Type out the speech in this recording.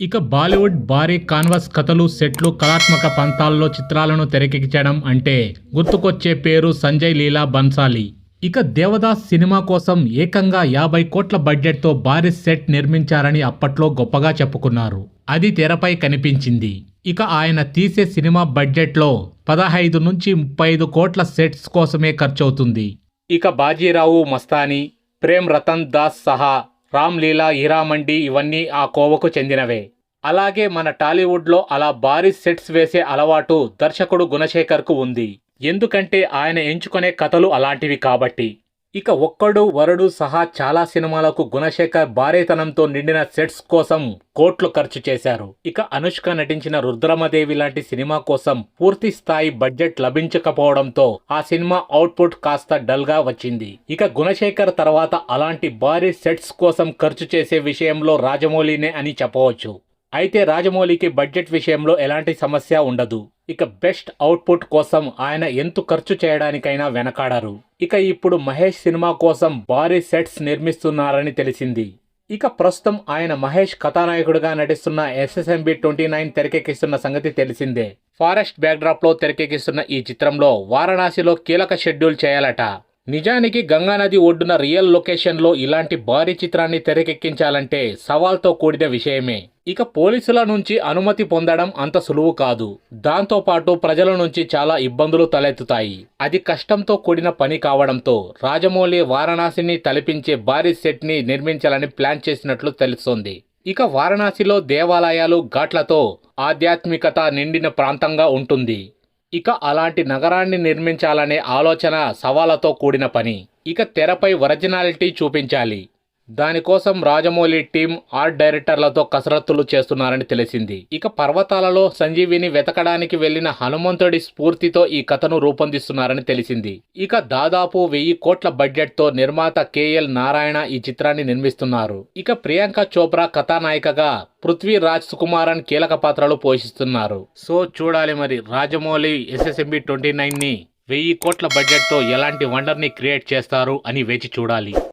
ఇక బాలీవుడ్ భారీ కాన్వాస్ కథలు సెట్లు కళాత్మక పంతాల్లో చిత్రాలను తెరకెక్కించడం అంటే గుర్తుకొచ్చే పేరు సంజయ్ లీలా బన్సాలి ఇక దేవదాస్ సినిమా కోసం ఏకంగా యాభై కోట్ల బడ్జెట్తో భారీ సెట్ నిర్మించారని అప్పట్లో గొప్పగా చెప్పుకున్నారు. అది తెరపై కనిపించింది. ఇక ఆయన తీసే సినిమా బడ్జెట్లో పదహైదు నుంచి ముప్పై ఐదు కోట్ల సెట్స్ కోసమే ఖర్చవుతుంది. ఇక బాజీరావు మస్తానీ ప్రేమ్ రతన్ దాస్ సహా రామ్ లీలా హీరామండి ఇవన్నీ ఆ కోవకు చెందినవే. అలాగే మన టాలీవుడ్లో అలా భారీ సెట్స్ వేసే అలవాటు దర్శకుడు గుణశేఖర్కు ఉంది. ఎందుకంటే ఆయన ఎంచుకునే కథలు అలాంటివి కాబట్టి. ఇక ఒక్కడు వరుడు సహా చాలా సినిమాలకు గుణశేఖర్ భారీతనంతో నిండిన సెట్స్ కోసం కోట్లు ఖర్చు చేశారు. ఇక అనుష్క నటించిన రుద్రమదేవి లాంటి సినిమా కోసం పూర్తి స్థాయి బడ్జెట్ లభించకపోవడంతో ఆ సినిమా అవుట్పుట్ కాస్త డల్గా వచ్చింది. ఇక గుణశేఖర్ తర్వాత అలాంటి భారీ సెట్స్ కోసం ఖర్చు చేసే విషయంలో రాజమౌళినే అని చెప్పవచ్చు. అయితే రాజమౌళికి బడ్జెట్ విషయంలో ఎలాంటి సమస్య ఉండదు. ఇక బెస్ట్ అవుట్పుట్ కోసం ఆయన ఎంత ఖర్చు చేయడానికైనా వెనకాడరు. ఇక ఇప్పుడు మహేష్ సినిమా కోసం భారీ సెట్స్ నిర్మిస్తున్నారని తెలిసింది. ఇక ప్రస్తుతం ఆయన మహేష్ కథానాయకుడిగా నటిస్తున్న ఎస్ఎస్ఎంబి ట్వంటీ నైన్ తెరకెక్కిస్తున్న సంగతి తెలిసిందే. ఫారెస్ట్ బ్యాక్డ్రాప్లో తెరకెక్కిస్తున్న ఈ చిత్రంలో వారణాసిలో కీలక షెడ్యూల్ చేయాలట. నిజానికి గంగానది ఒడ్డున రియల్ లొకేషన్లో ఇలాంటి భారీ చిత్రాన్ని తెరకెక్కించాలంటే సవాల్తో కూడిన విషయమే. ఇక పోలీసుల నుంచి అనుమతి పొందడం అంత సులువు కాదు. దాంతోపాటు ప్రజల నుంచి చాలా ఇబ్బందులు తలెత్తుతాయి. అది కష్టంతో కూడిన పని కావడంతో రాజమౌళి వారణాసిని తలపించే భారీ సెట్ని నిర్మించాలని ప్లాన్ చేసినట్లు తెలుస్తోంది. ఇక వారణాసిలో దేవాలయాలు ఘాట్లతో ఆధ్యాత్మికత నిండిన ప్రాంతంగా ఉంటుంది. ఇక అలాంటి నగరాన్ని నిర్మించాలనే ఆలోచన సవాళ్ళతో కూడిన పని. ఇక తెరపై ఒరిజినాలిటీ చూపించాలి. దానికోసం రాజమౌళి టీం ఆర్ట్ డైరెక్టర్లతో కసరత్తులు చేస్తున్నారని తెలిసింది. ఇక పర్వతాలలో సంజీవిని వెతకడానికి వెళ్ళిన హనుమంతుడి స్ఫూర్తితో ఈ కథను రూపొందిస్తున్నారని తెలిసింది. ఇక దాదాపు వెయ్యి కోట్ల బడ్జెట్తో నిర్మాత కేఎల్ నారాయణ ఈ చిత్రాన్ని నిర్మిస్తున్నారు. ఇక ప్రియాంక చోప్రా కథానాయికగా పృథ్వీ రాజ్ సుకుమారన్ కీలక పాత్రలు పోషిస్తున్నారు. సో చూడాలి మరి రాజమౌళి ఎస్ఎస్ఎంబి ట్వంటీ నైన్ని వెయ్యి కోట్ల బడ్జెట్తో ఎలాంటి వండర్ని క్రియేట్ చేస్తారు అని వేచి చూడాలి.